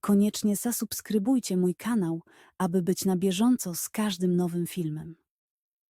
koniecznie zasubskrybujcie mój kanał, aby być na bieżąco z każdym nowym filmem.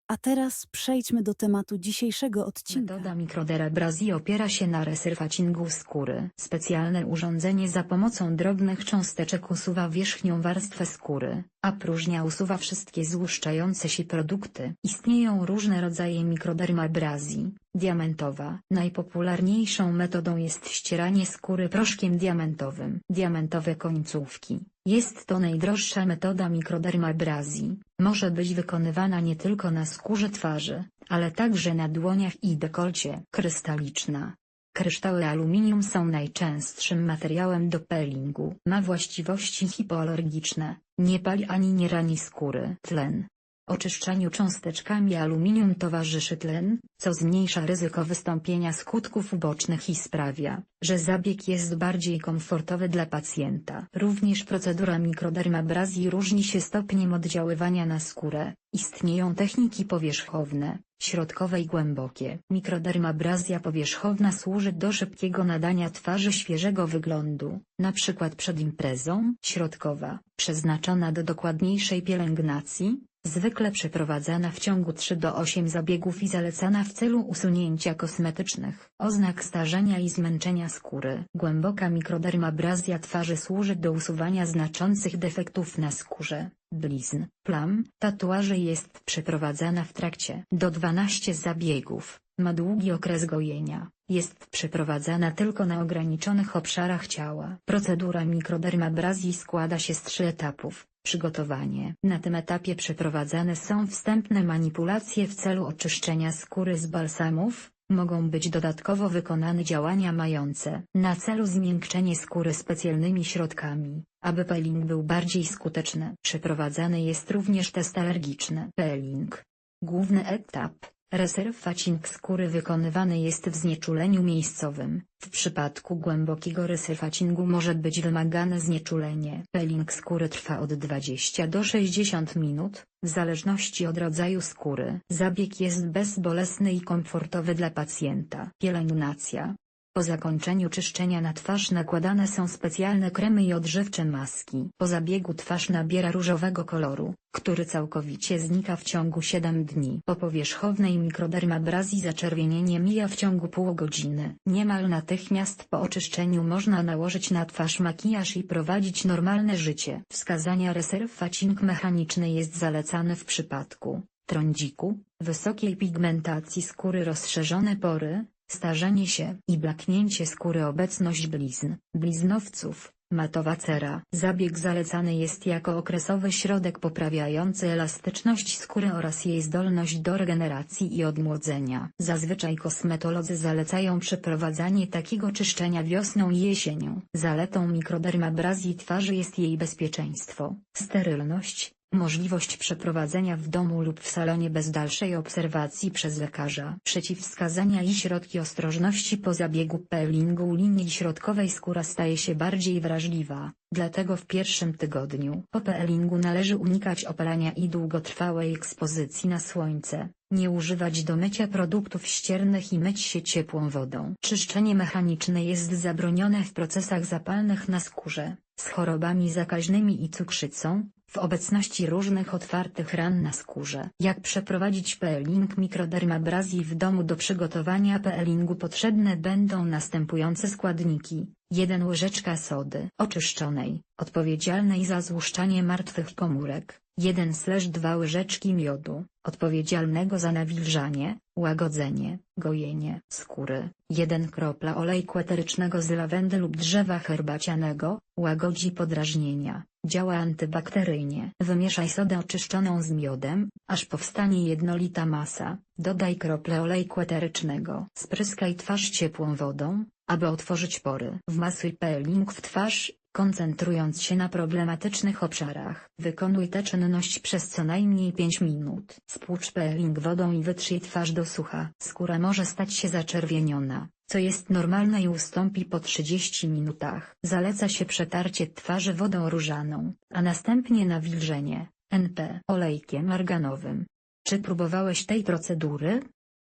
A teraz przejdźmy do tematu dzisiejszego odcinka. Metoda mikroderabrazji opiera się na resurfacingu skóry. Specjalne urządzenie za pomocą drobnych cząsteczek usuwa wierzchnią warstwę skóry, a próżnia usuwa wszystkie złuszczające się produkty. Istnieją różne rodzaje mikrodermabrazji. Diamentowa. Najpopularniejszą metodą jest ścieranie skóry proszkiem diamentowym. Diamentowe końcówki. Jest to najdroższa metoda mikrodermabrazji. Może być wykonywana nie tylko na skórze twarzy, ale także na dłoniach i dekolcie. Krystaliczna. Kryształy aluminium są najczęstszym materiałem do peelingu. Ma właściwości hipoalergiczne, nie pali ani nie rani skóry. Tlen. Oczyszczaniu cząsteczkami aluminium towarzyszy tlen, co zmniejsza ryzyko wystąpienia skutków ubocznych i sprawia, że zabieg jest bardziej komfortowy dla pacjenta. Również procedura mikrodermabrazji różni się stopniem oddziaływania na skórę. Istnieją techniki powierzchowne, środkowe i głębokie. Mikrodermabrazja powierzchowna służy do szybkiego nadania twarzy świeżego wyglądu, np. przed imprezą. Środkowa, przeznaczona do dokładniejszej pielęgnacji, zwykle przeprowadzana w ciągu 3 do 8 zabiegów i zalecana w celu usunięcia kosmetycznych. Oznak starzenia i zmęczenia skóry. Głęboka mikrodermabrazja twarzy służy do usuwania znaczących defektów na skórze, blizn, plam, tatuaży jest przeprowadzana w trakcie. Do 12 zabiegów. Ma długi okres gojenia, jest przeprowadzana tylko na ograniczonych obszarach ciała. Procedura mikrodermabrazji składa się z trzy etapów. Przygotowanie. Na tym etapie przeprowadzane są wstępne manipulacje w celu oczyszczenia skóry z balsamów, mogą być dodatkowo wykonane działania mające na celu zmiękczenie skóry specjalnymi środkami, aby peeling był bardziej skuteczny. Przeprowadzany jest również test alergiczny. Peeling. Główny etap. Resurfacing skóry wykonywany jest w znieczuleniu miejscowym. W przypadku głębokiego resurfacingu może być wymagane znieczulenie. Peeling skóry trwa od 20 do 60 minut, w zależności od rodzaju skóry. Zabieg jest bezbolesny i komfortowy dla pacjenta. Pielęgnacja. Po zakończeniu czyszczenia na twarz nakładane są specjalne kremy i odżywcze maski. Po zabiegu twarz nabiera różowego koloru, który całkowicie znika w ciągu 7 dni. Po powierzchownej mikrodermabrazji zaczerwienienie mija w ciągu pół godziny. Niemal natychmiast po oczyszczeniu można nałożyć na twarz makijaż i prowadzić normalne życie. Wskazania resurfacing mechaniczny jest zalecany w przypadku trądziku, wysokiej pigmentacji skóry rozszerzone pory, starzenie się i blaknięcie skóry obecność blizn, bliznowców, matowa cera. Zabieg zalecany jest jako okresowy środek poprawiający elastyczność skóry oraz jej zdolność do regeneracji i odmłodzenia. Zazwyczaj kosmetolodzy zalecają przeprowadzanie takiego czyszczenia wiosną i jesienią. Zaletą mikrodermabrazji twarzy jest jej bezpieczeństwo, sterylność, Możliwość przeprowadzenia w domu lub w salonie bez dalszej obserwacji przez lekarza. Przeciwwskazania i środki ostrożności po zabiegu peelingu linii środkowej skóra staje się bardziej wrażliwa, dlatego w pierwszym tygodniu po peelingu należy unikać opalania i długotrwałej ekspozycji na słońce, nie używać do mycia produktów ściernych i myć się ciepłą wodą. Czyszczenie mechaniczne jest zabronione w procesach zapalnych na skórze, z chorobami zakaźnymi i cukrzycą, w obecności różnych otwartych ran na skórze. Jak przeprowadzić peeling mikrodermabrazji w domu do przygotowania peelingu potrzebne będą następujące składniki. 1 łyżeczka sody oczyszczonej, odpowiedzialnej za złuszczanie martwych komórek. 1/2 łyżeczki miodu, odpowiedzialnego za nawilżanie, łagodzenie, gojenie skóry. 1 kropla olejku eterycznego z lawendy lub drzewa herbacianego, łagodzi podrażnienia, działa antybakteryjnie. Wymieszaj sodę oczyszczoną z miodem, aż powstanie jednolita masa. Dodaj krople olejku eterycznego. Spryskaj twarz ciepłą wodą, aby otworzyć pory. Wmasuj peeling w twarz koncentrując się na problematycznych obszarach. Wykonuj tę czynność przez co najmniej 5 minut. Spłucz peeling wodą i wytrzyj twarz do sucha. Skóra może stać się zaczerwieniona, co jest normalne i ustąpi po 30 minutach. Zaleca się przetarcie twarzy wodą różaną, a następnie nawilżenie, NP, olejkiem arganowym. Czy próbowałeś tej procedury?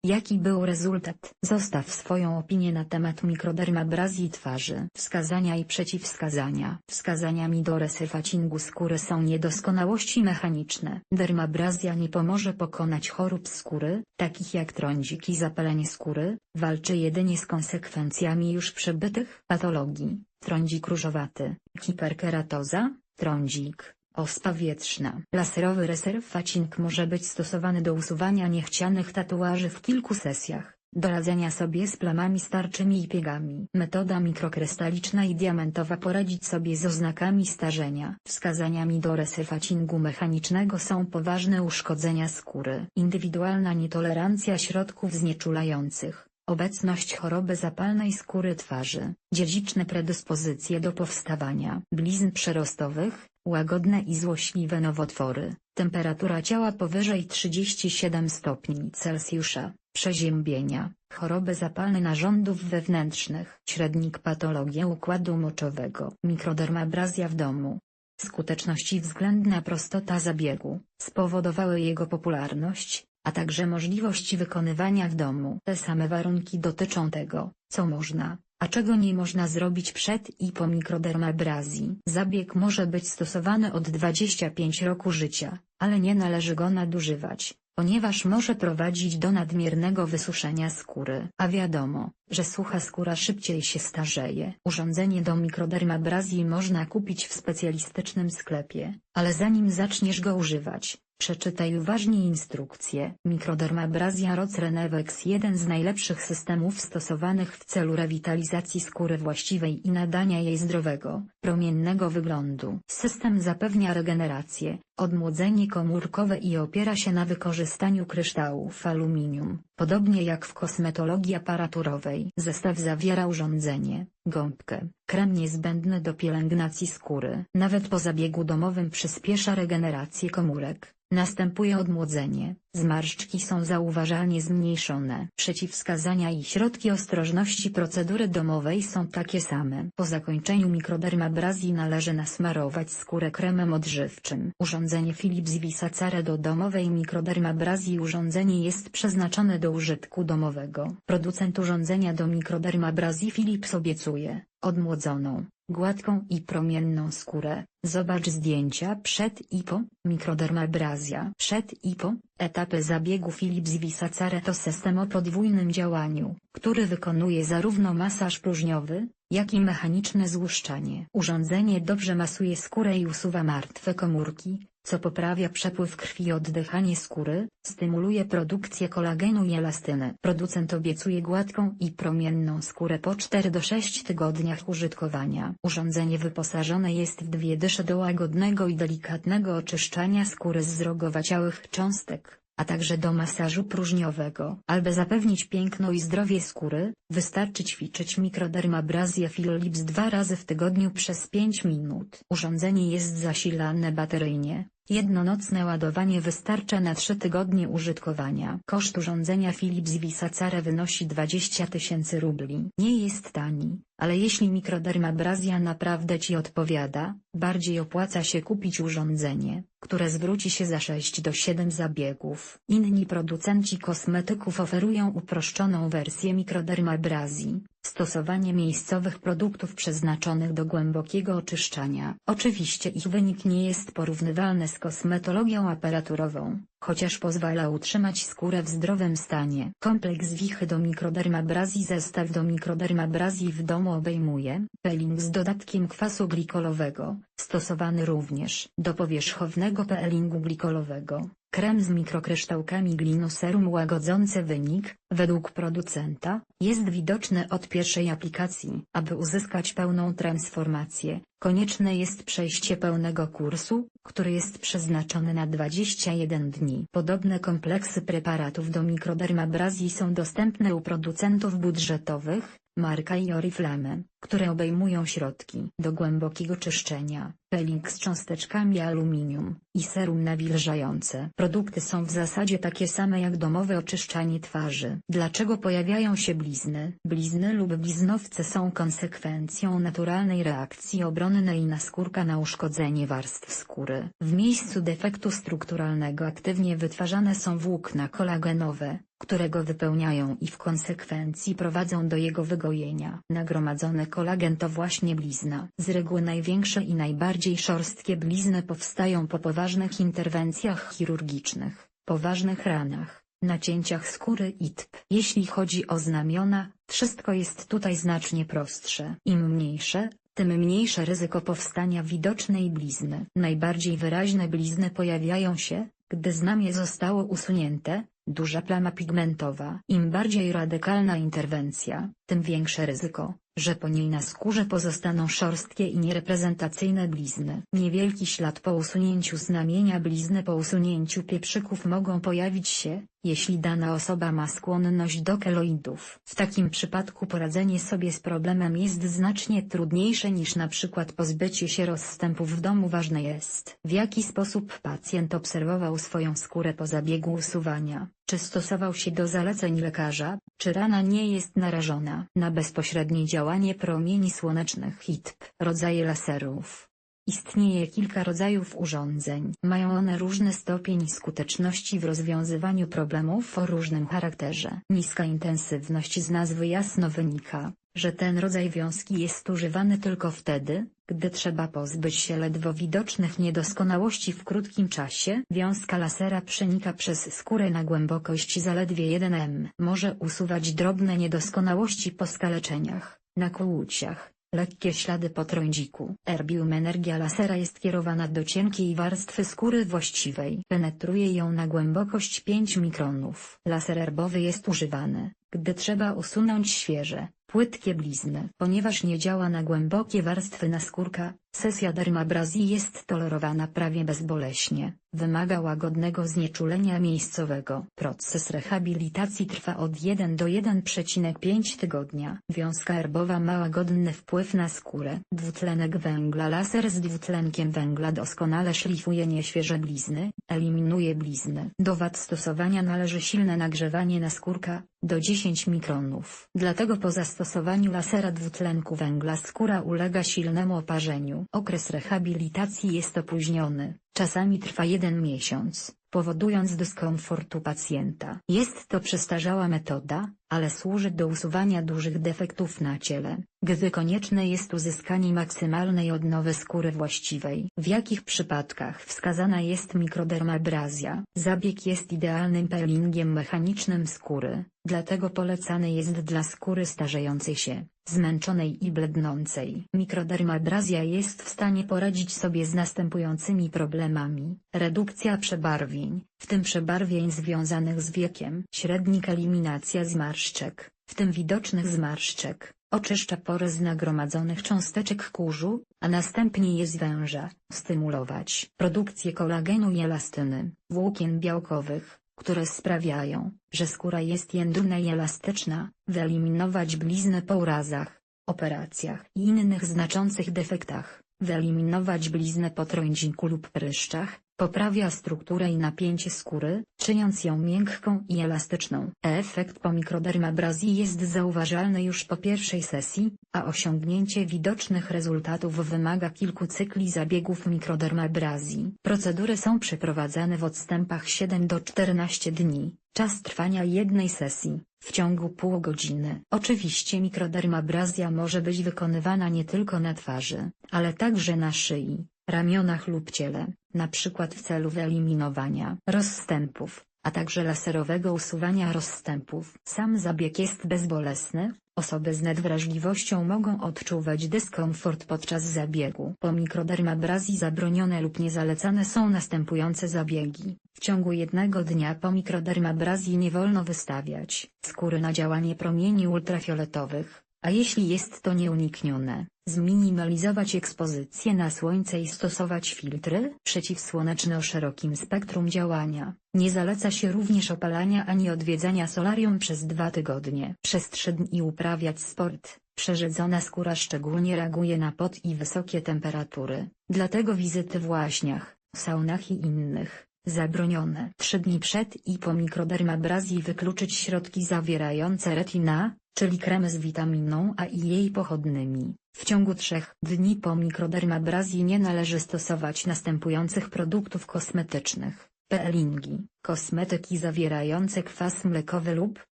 Jaki był rezultat? Zostaw swoją opinię na temat mikrodermabrazji twarzy. Wskazania i przeciwwskazania. Wskazaniami do resyfacingu skóry są niedoskonałości mechaniczne. Dermabrazja nie pomoże pokonać chorób skóry, takich jak trądzik i zapalenie skóry, walczy jedynie z konsekwencjami już przebytych patologii. Trądzik różowaty, hiperkeratoza, trądzik, Ospa wietrzna. Laserowy reserwacing może być stosowany do usuwania niechcianych tatuaży w kilku sesjach, do radzenia sobie z plamami starczymi i piegami. Metoda mikrokrystaliczna i diamentowa poradzić sobie z oznakami starzenia. Wskazaniami do reserwacingu mechanicznego są poważne uszkodzenia skóry. Indywidualna nietolerancja środków znieczulających. Obecność choroby zapalnej skóry twarzy, dziedziczne predyspozycje do powstawania blizn przerostowych, łagodne i złośliwe nowotwory, temperatura ciała powyżej 37 stopni Celsjusza, przeziębienia, choroby zapalne narządów wewnętrznych, średnik patologia układu moczowego, mikrodermabrazja w domu. Skuteczność i względna prostota zabiegu, spowodowały jego popularność, a także możliwość wykonywania w domu. Te same warunki dotyczą tego, co można, a czego nie można zrobić przed i po mikrodermabrazji. Zabieg może być stosowany od 25 roku życia, ale nie należy go nadużywać, ponieważ może prowadzić do nadmiernego wysuszenia skóry. A wiadomo, że sucha skóra szybciej się starzeje. Urządzenie do mikrodermabrazji można kupić w specjalistycznym sklepie, ale zanim zaczniesz go używać, Przeczytaj uważnie instrukcję. Mikrodermabrazja Roc Renevex jeden z najlepszych systemów stosowanych w celu rewitalizacji skóry właściwej i nadania jej zdrowego, promiennego wyglądu. System zapewnia regenerację, odmłodzenie komórkowe i opiera się na wykorzystaniu kryształów aluminium, podobnie jak w kosmetologii aparaturowej. Zestaw zawiera urządzenie, gąbkę, krem niezbędny do pielęgnacji skóry. Nawet po zabiegu domowym przyspiesza regenerację komórek. Następuje odmłodzenie, zmarszczki są zauważalnie zmniejszone. Przeciwwskazania i środki ostrożności procedury domowej są takie same. Po zakończeniu mikrodermabrazji należy nasmarować skórę kremem odżywczym. Urządzenie Philips Visacare do domowej mikrodermabrazji Urządzenie jest przeznaczone do użytku domowego. Producent urządzenia do mikrodermabrazji Philips obiecuje odmłodzoną, gładką i promienną skórę. Zobacz zdjęcia przed i po, mikrodermabrazja. Przed i po, etapy zabiegu Philips Visacare to system o podwójnym działaniu, który wykonuje zarówno masaż próżniowy, jak i mechaniczne złuszczanie. Urządzenie dobrze masuje skórę i usuwa martwe komórki, co poprawia przepływ krwi i oddychanie skóry, stymuluje produkcję kolagenu i elastyny. Producent obiecuje gładką i promienną skórę po 4 do 6 tygodniach użytkowania. Urządzenie wyposażone jest w dwie dysze do łagodnego i delikatnego oczyszczania skóry z zrogowaciałych cząstek, a także do masażu próżniowego. Aby zapewnić piękno i zdrowie skóry, wystarczy ćwiczyć mikrodermabrazję Philips dwa razy w tygodniu przez 5 minut. Urządzenie jest zasilane bateryjnie. Jednonocne ładowanie wystarcza na 3 tygodnie użytkowania. Koszt urządzenia Philips Visacare wynosi 20 tysięcy rubli. Nie jest tani, ale jeśli mikrodermabrazja naprawdę Ci odpowiada, bardziej opłaca się kupić urządzenie, które zwróci się za 6 do 7 zabiegów. Inni producenci kosmetyków oferują uproszczoną wersję mikrodermabrazji, stosowanie miejscowych produktów przeznaczonych do głębokiego oczyszczania. Oczywiście ich wynik nie jest porównywalny z kosmetologią aparaturową, chociaż pozwala utrzymać skórę w zdrowym stanie. Kompleks wichy do mikrodermabrazji Zestaw do mikrodermabrazji w domu obejmuje peeling z dodatkiem kwasu glikolowego, stosowany również do powierzchownego peelingu glikolowego. Krem z mikrokryształkami glinu serum łagodzące wynik, według producenta, jest widoczny od pierwszej aplikacji. Aby uzyskać pełną transformację, konieczne jest przejście pełnego kursu, który jest przeznaczony na 21 dni. Podobne kompleksy preparatów do mikrodermabrazji są dostępne u producentów budżetowych, marka i Oriflame, które obejmują środki do głębokiego czyszczenia, peeling z cząsteczkami aluminium i serum nawilżające. Produkty są w zasadzie takie same jak domowe oczyszczanie twarzy. Dlaczego pojawiają się blizny? Blizny lub bliznowce są konsekwencją naturalnej reakcji obronnej naskórka na uszkodzenie warstw skóry. W miejscu defektu strukturalnego aktywnie wytwarzane są włókna kolagenowe, które go wypełniają i w konsekwencji prowadzą do jego wygojenia. Nagromadzony kolagen to właśnie blizna. Z reguły największe i najbardziej szorstkie blizny powstają po poważnych interwencjach chirurgicznych, poważnych ranach, nacięciach skóry itp. Jeśli chodzi o znamiona, wszystko jest tutaj znacznie prostsze. Im mniejsze, tym mniejsze ryzyko powstania widocznej blizny. Najbardziej wyraźne blizny pojawiają się, gdy znamie zostało usunięte, duża plama pigmentowa. Im bardziej radykalna interwencja, tym większe ryzyko, że po niej na skórze pozostaną szorstkie i niereprezentacyjne blizny. Niewielki ślad po usunięciu znamienia blizny po usunięciu pieprzyków mogą pojawić się, jeśli dana osoba ma skłonność do keloidów. W takim przypadku poradzenie sobie z problemem jest znacznie trudniejsze niż na przykład pozbycie się rozstępów w domu. Ważne jest, w jaki sposób pacjent obserwował swoją skórę po zabiegu usuwania, czy stosował się do zaleceń lekarza, czy rana nie jest narażona na bezpośrednie działanie promieni słonecznych itp. Rodzaje laserów. Istnieje kilka rodzajów urządzeń. Mają one różny stopień skuteczności w rozwiązywaniu problemów o różnym charakterze. Niska intensywność z nazwy jasno wynika, że ten rodzaj wiązki jest używany tylko wtedy, gdy trzeba pozbyć się ledwo widocznych niedoskonałości w krótkim czasie. Wiązka lasera przenika przez skórę na głębokość zaledwie 1 m. Może usuwać drobne niedoskonałości po skaleczeniach, nakłuciach, Lekkie ślady po trądziku. Erbium energia lasera jest kierowana do cienkiej warstwy skóry właściwej. Penetruje ją na głębokość 5 mikronów. Laser erbowy jest używany, gdy trzeba usunąć świeże, płytkie blizny. Ponieważ nie działa na głębokie warstwy naskórka, sesja dermabrazji jest tolerowana prawie bezboleśnie. Wymaga łagodnego znieczulenia miejscowego. Proces rehabilitacji trwa od 1 do 1,5 tygodnia. Wiązka erbowa ma łagodny wpływ na skórę. Dwutlenek węgla Laser z dwutlenkiem węgla doskonale szlifuje nieświeże blizny, eliminuje blizny. Do wad stosowania należy silne nagrzewanie naskórka, do 10 mikronów. Dlatego po zastosowaniu lasera dwutlenku węgla skóra ulega silnemu oparzeniu. Okres rehabilitacji jest opóźniony, czasami trwa jeden miesiąc, powodując dyskomfort u pacjenta. Jest to przestarzała metoda, ale służy do usuwania dużych defektów na ciele, gdy konieczne jest uzyskanie maksymalnej odnowy skóry właściwej. W jakich przypadkach wskazana jest mikrodermabrazja? Zabieg jest idealnym peelingiem mechanicznym skóry, dlatego polecany jest dla skóry starzejącej się, zmęczonej i blednącej. Mikrodermabrazja jest w stanie poradzić sobie z następującymi problemami. Redukcja przebarwień, w tym przebarwień związanych z wiekiem. Średnik eliminacja zmarszczek, w tym widocznych zmarszczek. Oczyszcza pory z nagromadzonych cząsteczek kurzu, a następnie je zwęża. Stymulować produkcję kolagenu i elastyny, włókien białkowych, które sprawiają, że skóra jest jędrna i elastyczna, wyeliminować bliznę po urazach, operacjach i innych znaczących defektach, wyeliminować bliznę po trądziku lub pryszczach, poprawia strukturę i napięcie skóry, czyniąc ją miękką i elastyczną. Efekt po mikrodermabrazji jest zauważalny już po pierwszej sesji, a osiągnięcie widocznych rezultatów wymaga kilku cykli zabiegów mikrodermabrazji. Procedury są przeprowadzane w odstępach 7 do 14 dni. Czas trwania jednej sesji, w ciągu pół godziny. Oczywiście mikrodermabrazja może być wykonywana nie tylko na twarzy, ale także na szyi, ramionach lub ciele, przykład w celu wyeliminowania rozstępów, a także laserowego usuwania rozstępów. Sam zabieg jest bezbolesny, osoby z nadwrażliwością mogą odczuwać dyskomfort podczas zabiegu. Po mikrodermabrazji zabronione lub niezalecane są następujące zabiegi. W ciągu jednego dnia po mikrodermabrazji nie wolno wystawiać skóry na działanie promieni ultrafioletowych, a jeśli jest to nieuniknione, zminimalizować ekspozycję na słońce i stosować filtry przeciwsłoneczne o szerokim spektrum działania. Nie zaleca się również opalania ani odwiedzania solarium przez dwa tygodnie. Przez trzy dni uprawiać sport. Przerzedzona skóra szczególnie reaguje na pot i wysokie temperatury, dlatego wizyty w łaźniach, saunach i innych, zabronione. Trzy dni przed i po mikrodermabrazji wykluczyć środki zawierające retina, czyli kremy z witaminą A i jej pochodnymi. W ciągu trzech dni po mikrodermabrazji nie należy stosować następujących produktów kosmetycznych. Peelingi, kosmetyki zawierające kwas mlekowy lub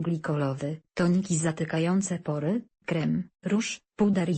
glikolowy, toniki zatykające pory, krem, róż, puder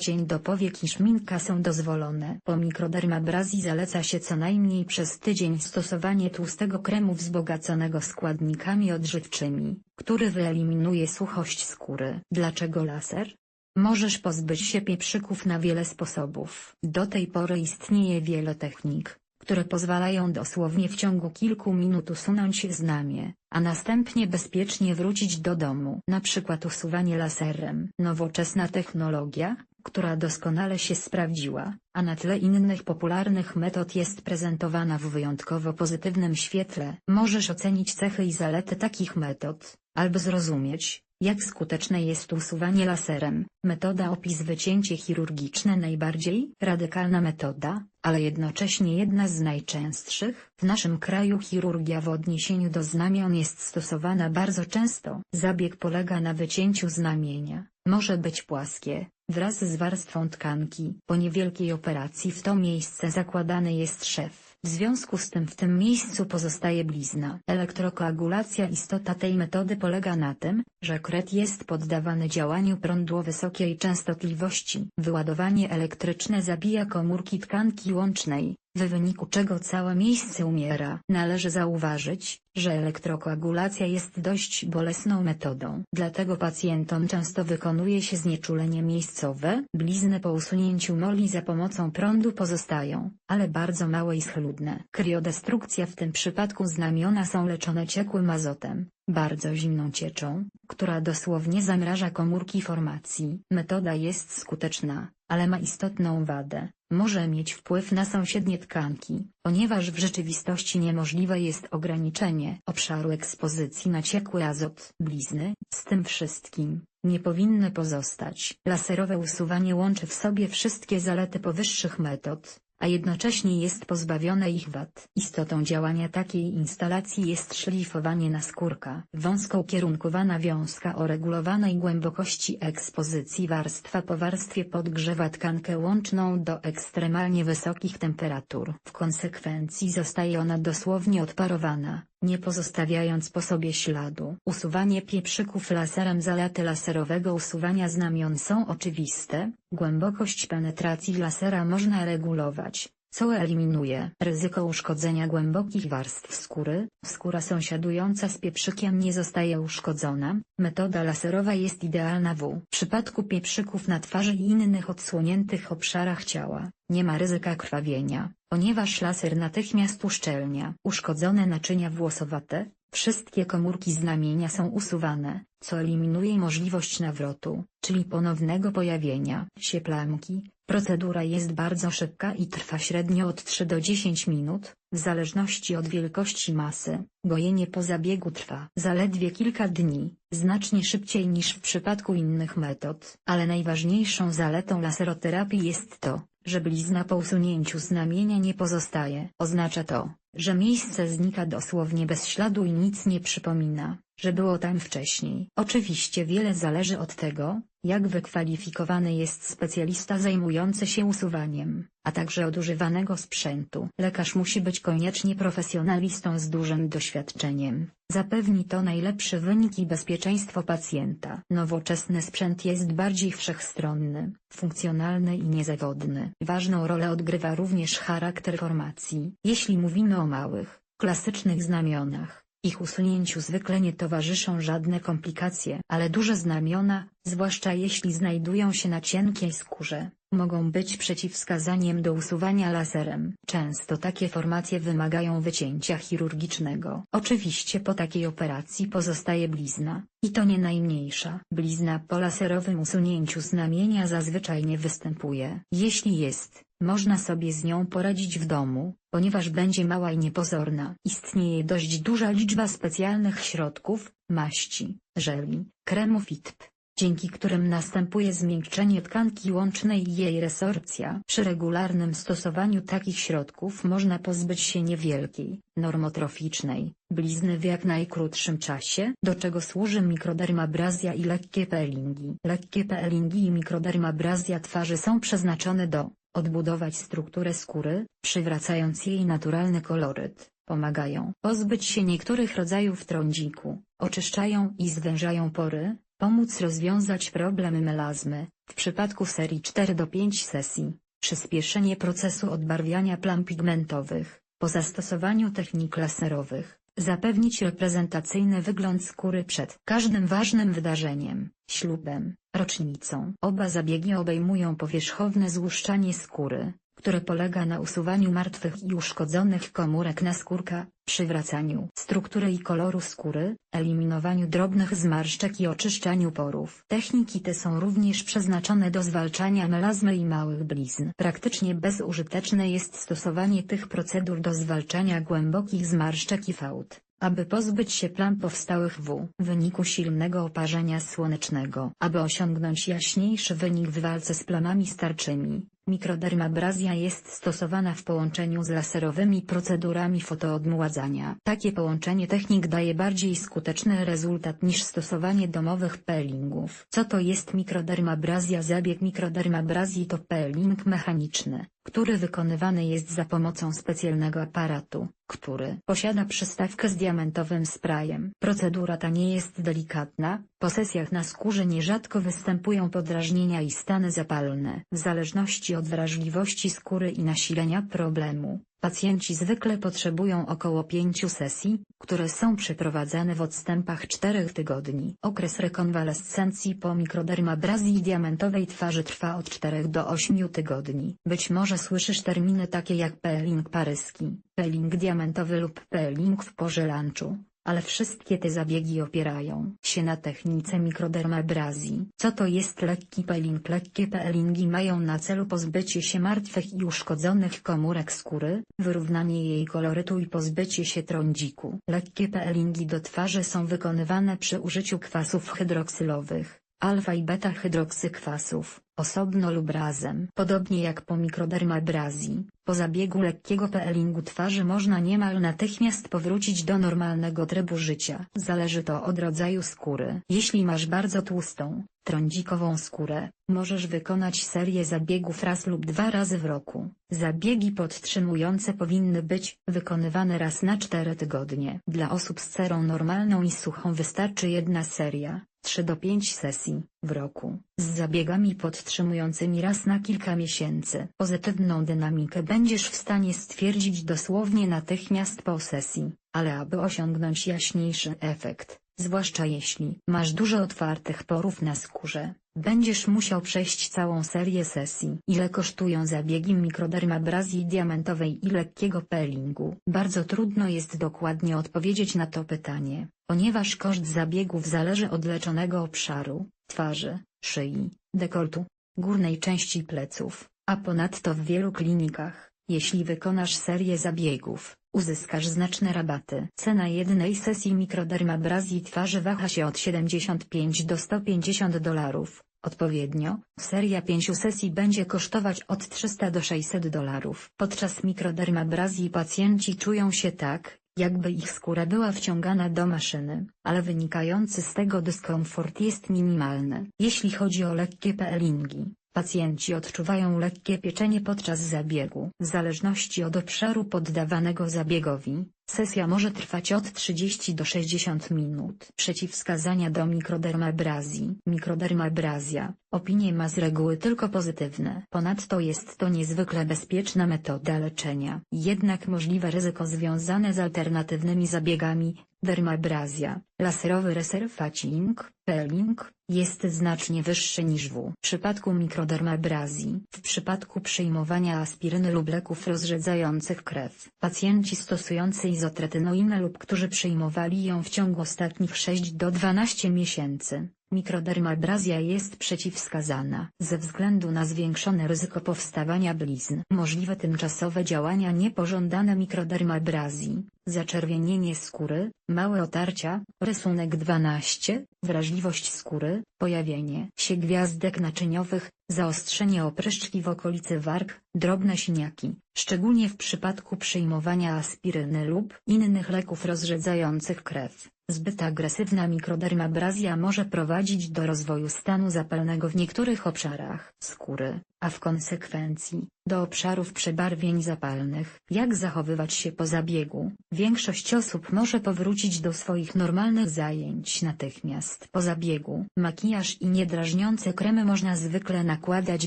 cień do powiek i szminka są dozwolone. Po mikrodermabrazji zaleca się co najmniej przez tydzień stosowanie tłustego kremu wzbogaconego składnikami odżywczymi, który wyeliminuje suchość skóry. Dlaczego laser? Możesz pozbyć się pieprzyków na wiele sposobów. Do tej pory istnieje wiele technik, które pozwalają dosłownie w ciągu kilku minut usunąć znamie, a następnie bezpiecznie wrócić do domu. Na przykład usuwanie laserem. Nowoczesna technologia, która doskonale się sprawdziła, a na tle innych popularnych metod jest prezentowana w wyjątkowo pozytywnym świetle. Możesz ocenić cechy i zalety takich metod, albo zrozumieć, jak skuteczne jest usuwanie laserem. Metoda opis wycięcie chirurgiczne najbardziej radykalna metoda, ale jednocześnie jedna z najczęstszych. W naszym kraju chirurgia w odniesieniu do znamion jest stosowana bardzo często. Zabieg polega na wycięciu znamienia. Może być płaskie, wraz z warstwą tkanki. Po niewielkiej operacji w to miejsce zakładany jest szef. W związku z tym w tym miejscu pozostaje blizna. Elektrokoagulacja Istota tej metody polega na tym, że kret jest poddawany działaniu prądu wysokiej częstotliwości. Wyładowanie elektryczne zabija komórki tkanki łącznej, w wyniku czego całe miejsce umiera. Należy zauważyć, że elektrokoagulacja jest dość bolesną metodą. Dlatego pacjentom często wykonuje się znieczulenie miejscowe. Blizny po usunięciu moli za pomocą prądu pozostają, ale bardzo małe i schludne. Kriodestrukcja w tym przypadku znamiona są leczone ciekłym azotem, bardzo zimną cieczą, która dosłownie zamraża komórki formacji. Metoda jest skuteczna, ale ma istotną wadę. Może mieć wpływ na sąsiednie tkanki, ponieważ w rzeczywistości niemożliwe jest ograniczenie obszaru ekspozycji na ciekły azot. Blizny, z tym wszystkim, nie powinny pozostać. Laserowe usuwanie łączy w sobie wszystkie zalety powyższych metod, a jednocześnie jest pozbawione ich wad. Istotą działania takiej instalacji jest szlifowanie naskórka. Wąsko ukierunkowana wiązka o regulowanej głębokości ekspozycji warstwa po warstwie podgrzewa tkankę łączną do ekstremalnie wysokich temperatur. W konsekwencji zostaje ona dosłownie odparowana, nie pozostawiając po sobie śladu. Usuwanie pieprzyków laserem Zalety laserowego usuwania znamion są oczywiste, głębokość penetracji lasera można regulować, co eliminuje ryzyko uszkodzenia głębokich warstw skóry. Skóra sąsiadująca z pieprzykiem nie zostaje uszkodzona. Metoda laserowa jest idealna w przypadku pieprzyków na twarzy i innych odsłoniętych obszarach ciała. Nie ma ryzyka krwawienia, ponieważ laser natychmiast uszczelnia uszkodzone naczynia włosowate. Wszystkie komórki znamienia są usuwane, co eliminuje możliwość nawrotu, czyli ponownego pojawienia się plamki. Procedura jest bardzo szybka i trwa średnio od 3 do 10 minut, w zależności od wielkości masy. Gojenie po zabiegu trwa zaledwie kilka dni, znacznie szybciej niż w przypadku innych metod. Ale najważniejszą zaletą laseroterapii jest to, że blizna po usunięciu znamienia nie pozostaje. Oznacza to, że miejsce znika dosłownie bez śladu i nic nie przypomina, że było tam wcześniej. Oczywiście wiele zależy od tego, jak wykwalifikowany jest specjalista zajmujący się usuwaniem, a także od używanego sprzętu. Lekarz musi być koniecznie profesjonalistą z dużym doświadczeniem. Zapewni to najlepszy wynik i bezpieczeństwo pacjenta. Nowoczesny sprzęt jest bardziej wszechstronny, funkcjonalny i niezawodny. Ważną rolę odgrywa również charakter formacji. Jeśli mówimy o małych, klasycznych znamionach, ich usunięciu zwykle nie towarzyszą żadne komplikacje, ale duże znamiona, zwłaszcza jeśli znajdują się na cienkiej skórze, mogą być przeciwwskazaniem do usuwania laserem. Często takie formacje wymagają wycięcia chirurgicznego. Oczywiście po takiej operacji pozostaje blizna, i to nie najmniejsza. Blizna po laserowym usunięciu znamienia zazwyczaj nie występuje. Jeśli jest, można sobie z nią poradzić w domu, ponieważ będzie mała i niepozorna. Istnieje dość duża liczba specjalnych środków, maści, żeli, kremów itp., dzięki którym następuje zmiękczenie tkanki łącznej i jej resorpcja. Przy regularnym stosowaniu takich środków można pozbyć się niewielkiej, normotroficznej, blizny w jak najkrótszym czasie, do czego służy mikrodermabrazja i lekkie peelingi. Lekkie peelingi i mikrodermabrazja twarzy są przeznaczone do odbudować strukturę skóry, przywracając jej naturalny koloryt, pomagają pozbyć się niektórych rodzajów trądziku, oczyszczają i zwężają pory, pomóc rozwiązać problemy melazmy, w przypadku serii 4 do 5 sesji, przyspieszenie procesu odbarwiania plam pigmentowych, po zastosowaniu technik laserowych, zapewnić reprezentacyjny wygląd skóry przed każdym ważnym wydarzeniem, ślubem, rocznicą. Oba zabiegi obejmują powierzchowne złuszczanie skóry, które polega na usuwaniu martwych i uszkodzonych komórek naskórka, przywracaniu struktury i koloru skóry, eliminowaniu drobnych zmarszczek i oczyszczaniu porów. Techniki te są również przeznaczone do zwalczania melazmy i małych blizn. Praktycznie bezużyteczne jest stosowanie tych procedur do zwalczania głębokich zmarszczek i fałd aby pozbyć się plam powstałych w wyniku silnego oparzenia słonecznego. Aby osiągnąć jaśniejszy wynik w walce z plamami starczymi, mikrodermabrazja jest stosowana w połączeniu z laserowymi procedurami fotoodmładzania. Takie połączenie technik daje bardziej skuteczny rezultat niż stosowanie domowych peelingów. Co to jest mikrodermabrazja? Zabieg mikrodermabrazji to peeling mechaniczny, który wykonywany jest za pomocą specjalnego aparatu, który posiada przystawkę z diamentowym sprayem. Procedura ta nie jest delikatna, po sesjach na skórze nierzadko występują podrażnienia i stany zapalne. W zależności od wrażliwości skóry i nasilenia problemu, pacjenci zwykle potrzebują około 5 sesji, które są przeprowadzane w odstępach 4 tygodni. Okres rekonwalescencji po mikrodermabrazji diamentowej twarzy trwa od 4 do 8 tygodni. Być może słyszysz terminy takie jak peeling paryski, peeling diamentowy lub peeling w porze lunchu. Ale wszystkie te zabiegi opierają się na technice mikrodermabrazji. Co to jest lekki peeling? Lekkie peelingi mają na celu pozbycie się martwych i uszkodzonych komórek skóry, wyrównanie jej kolorytu i pozbycie się trądziku. Lekkie peelingi do twarzy są wykonywane przy użyciu kwasów hydroksylowych, alfa i beta hydroksykwasów, osobno lub razem. Podobnie jak po mikrodermabrazji, po zabiegu lekkiego peelingu twarzy można niemal natychmiast powrócić do normalnego trybu życia. Zależy to od rodzaju skóry. Jeśli masz bardzo tłustą, trądzikową skórę, możesz wykonać serię zabiegów raz lub dwa razy w roku. Zabiegi podtrzymujące powinny być wykonywane raz na 4 tygodnie. Dla osób z cerą normalną i suchą wystarczy jedna seria. 3 do 5 sesji w roku, z zabiegami podtrzymującymi raz na kilka miesięcy. Pozytywną dynamikę będziesz w stanie stwierdzić dosłownie natychmiast po sesji, ale aby osiągnąć jaśniejszy efekt, zwłaszcza jeśli masz dużo otwartych porów na skórze, będziesz musiał przejść całą serię sesji. Ile kosztują zabiegi mikrodermabrazji diamentowej i lekkiego peelingu? Bardzo trudno jest dokładnie odpowiedzieć na to pytanie, ponieważ koszt zabiegów zależy od leczonego obszaru, twarzy, szyi, dekoltu, górnej części pleców, a ponadto w wielu klinikach, jeśli wykonasz serię zabiegów, uzyskasz znaczne rabaty. Cena jednej sesji mikrodermabrazji twarzy waha się od 75 do 150 dolarów. Odpowiednio, seria pięciu sesji będzie kosztować od 300 do 600 dolarów. Podczas mikrodermabrazji pacjenci czują się tak, jakby ich skóra była wciągana do maszyny, ale wynikający z tego dyskomfort jest minimalny. Jeśli chodzi o lekkie peelingi, pacjenci odczuwają lekkie pieczenie podczas zabiegu. W zależności od obszaru poddawanego zabiegowi, Sesja może trwać od 30 do 60 minut. Przeciwwskazania do mikrodermabrazji. Mikrodermabrazja. Opinie ma z reguły tylko pozytywne. Ponadto jest to niezwykle bezpieczna metoda leczenia. Jednak możliwe ryzyko związane z alternatywnymi zabiegami, dermabrazja, laserowy resurfacing, peeling, jest znacznie wyższy niż w przypadku mikrodermabrazji. W przypadku przyjmowania aspiryny lub leków rozrzedzających krew, pacjenci stosujący izotretynoinę lub którzy przyjmowali ją w ciągu ostatnich 6 do 12 miesięcy, mikrodermabrazja jest przeciwwskazana ze względu na zwiększone ryzyko powstawania blizn. Możliwe tymczasowe działania niepożądane mikrodermabrazji, zaczerwienienie skóry, małe otarcia, rysunek 12, wrażliwość skóry, pojawienie się gwiazdek naczyniowych, zaostrzenie opryszczki w okolicy warg, drobne siniaki, szczególnie w przypadku przyjmowania aspiryny lub innych leków rozrzedzających krew. Zbyt agresywna mikrodermabrazja może prowadzić do rozwoju stanu zapalnego w niektórych obszarach skóry, a w konsekwencji, do obszarów przebarwień zapalnych. Jak zachowywać się po zabiegu? Większość osób może powrócić do swoich normalnych zajęć natychmiast po zabiegu. Makijaż i niedrażniące kremy można zwykle nakładać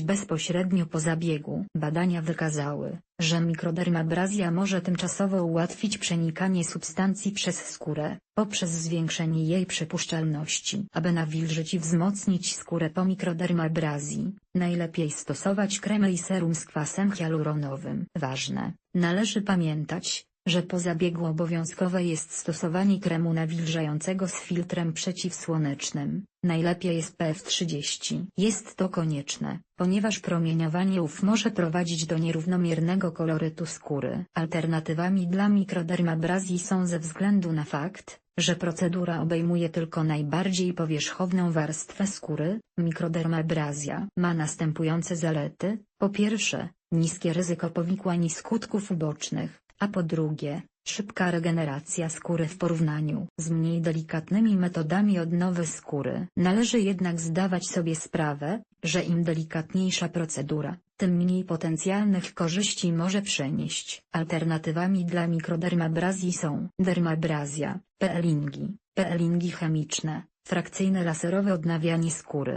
bezpośrednio po zabiegu. Badania wykazały, że mikrodermabrazja może tymczasowo ułatwić przenikanie substancji przez skórę, poprzez zwiększenie jej przepuszczalności. Aby nawilżyć i wzmocnić skórę po mikrodermabrazji, najlepiej stosować kremy i serum z kwasem hialuronowym. Ważne, należy pamiętać, że po zabiegu obowiązkowe jest stosowanie kremu nawilżającego z filtrem przeciwsłonecznym, najlepiej SPF30. Jest to konieczne, ponieważ promieniowanie UV może prowadzić do nierównomiernego kolorytu skóry. Alternatywami dla mikrodermabrazji są ze względu na fakt, że procedura obejmuje tylko najbardziej powierzchowną warstwę skóry, mikrodermabrazja ma następujące zalety, po pierwsze, niskie ryzyko powikłań i skutków ubocznych, a po drugie, szybka regeneracja skóry w porównaniu z mniej delikatnymi metodami odnowy skóry. Należy jednak zdawać sobie sprawę, że im delikatniejsza procedura, tym mniej potencjalnych korzyści może przynieść. Alternatywami dla mikrodermabrazji są dermabrazja, peelingi, peelingi chemiczne, frakcyjne laserowe odnawianie skóry,